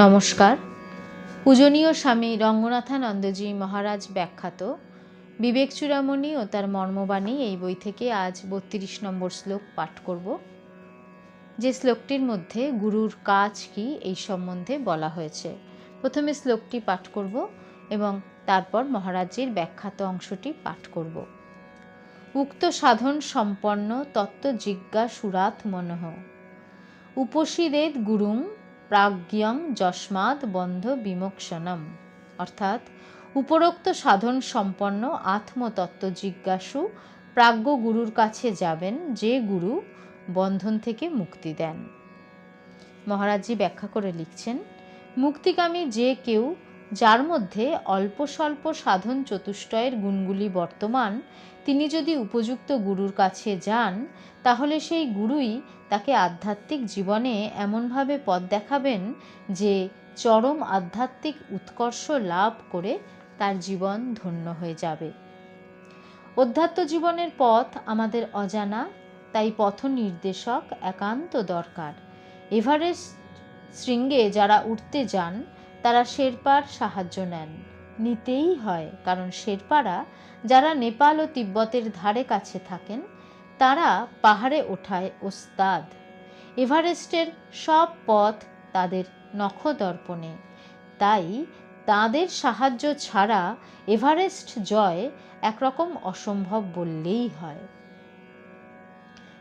নমস্কার। পূজনীয় স্বামী রঙ্গনাথানন্দজি মহারাজ ব্যাখ্যাত বিবেক চূড়ামণি ও তার মর্মবাণী এই বই থেকে আজ বত্রিশ নম্বর শ্লোক পাঠ করব। যে শ্লোকটির মধ্যে গুরুর কাজ কি এই সম্বন্ধে বলা হয়েছে। প্রথমে শ্লোকটি পাঠ করব এবং তারপর মহারাজজির ব্যাখ্যাত অংশটি পাঠ করব। উক্ত সাধন সম্পন্ন তত্ত্ব জিজ্ঞাসুরাত মনঃ উপসিদেদ গুরুং প্রাজ্ঞং যস্মাদ বন্ধ বিমোক্ষণম। অর্থাৎ, উপরোক্ত সাধন সম্পন্ন আত্মতত্ত্ব জিজ্ঞাসু প্রাজ্ঞ গুরুর কাছে যাবেন যে গুরু বন্ধন থেকে মুক্তি দেন। মহারাজজি ব্যাখ্যা করে লিখছেন, মুক্তিকামী যে কেউ যার মধ্যে অল্প স্বল্প সাধন চতুষ্টয়ের গুণগুলি বর্তমান, তিনি যদি উপযুক্ত গুরুর কাছে যান, তাহলে সেই গুরুই তাকে আধ্যাত্মিক জীবনে এমনভাবে পথ দেখাবেন যে চরম আধ্যাত্মিক উৎকর্ষ লাভ করে তার জীবন ধন্য হয়ে যাবে। অধ্যাত্ম জীবনের পথ আমাদের অজানা, তাই পথ নির্দেশক একান্ত দরকার। এভারেস্ট শৃঙ্গে যারা উঠতে যান তারা শেরপার সাহায্য নেন। নিতেই হয়, কারণ শেরপারা যারা নেপাল ও তিব্বতের ধারে কাছে থাকেন, তারা পাহাড়ে ওঠায় ওস্তাদ। এভারেস্টের সব পথ তাদের নখদর্পণে। তাই তাদের সাহায্য ছাড়া এভারেস্ট জয় একরকম অসম্ভব বললেই হয়।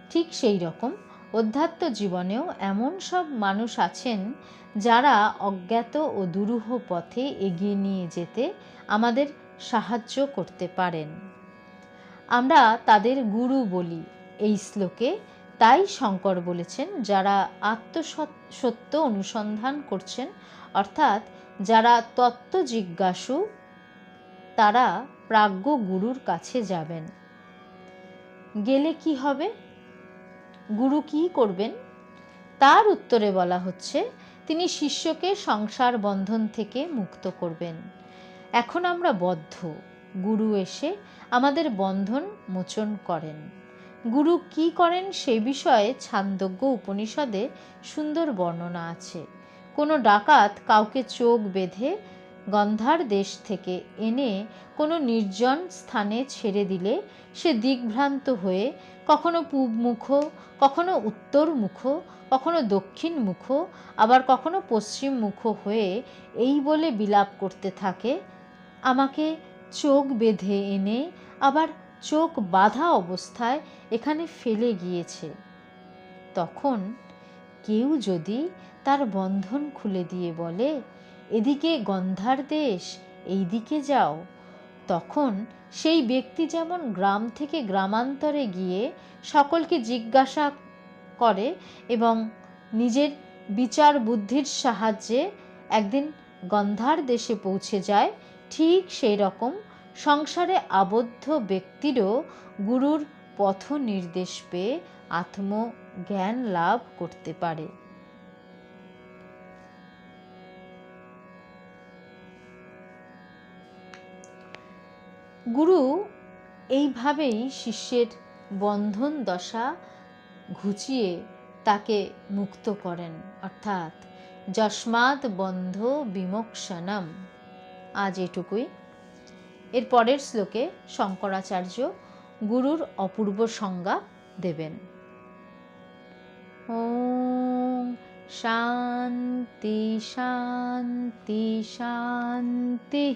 ঠিক সেই রকম অধ্যাত্ম জীবনেও এমন সব মানুষ আছেন যারা অজ্ঞাত ও দুরূহ পথে এগিয়ে নিয়ে যেতে আমাদের সাহায্য করতে পারেন। আমরা তাদের গুরু বলি এই শ্লোকে, তাই শঙ্কর বলেছেন, যারা আত্মসত্য অনুসন্ধান করছেন, অর্থাৎ যারা তত্ত্ব জিজ্ঞাসু, তারা প্রাজ্ঞ গুরুর কাছে যাবেন। গেলে কি হবে? গুরু কি করবেন? তার উত্তরে বলা হচ্ছে, তিনি শিষ্যকে সংসার বন্ধন থেকে মুক্ত করবেন। এখন আমরা বদ্ধ। গুরু এসে আমাদের বন্ধন মোচন করেন। গুরু কি করেন সে বিষয়ে ছান্দজ্ঞ উপনিষদে সুন্দর বর্ণনা আছে। কোনো ডাকাত কাউকে চোখ বেঁধে গন্ধার দেশ থেকে এনে কোনো নির্জন স্থানে ছেড়ে দিলে সে দিগ্ভ্রান্ত হয়ে কখনো পূব মুখ কখনো উত্তর মুখ কখনো দক্ষিণ মুখ আবার কখনো পশ্চিম মুখ হয়ে এই বলে বিলাপ করতে থাকে, আমাকে চোখ বেঁধে এনে আবার চোখ বাঁধা অবস্থায় এখানে ফেলে গিয়েছে। তখন কেউ যদি তার বন্ধন খুলে দিয়ে বলে এদিকে গন্ধার দেশ এই দিকে যাও। তখন সেই ব্যক্তি যেমন গ্রাম থেকে গ্রামান্তরে গিয়ে সকলকে জিজ্ঞাসা করে এবং নিজের বিচার বুদ্ধির সাহায্যে একদিন গন্ধার দেশে পৌঁছে যায়, ঠিক সেই রকম সংসারে আবদ্ধ ব্যক্তিরও গুরুর পথ নির্দেশ পেয়ে আত্মজ্ঞান লাভ করতে পারে। গুরু, এইভাবেই শিষ্যের বন্ধন দশা ঘুচিয়ে তাকে মুক্ত করেন। অর্থাৎ, যস্মাৎ বন্ধ বিমোক্ষণম। আজ এটুকুই। এর পরের শ্লোকে শঙ্করাচার্য গুরুর অপূর্ব সংজ্ঞা দেবেন। ওম শান্তি শান্তি শান্তি।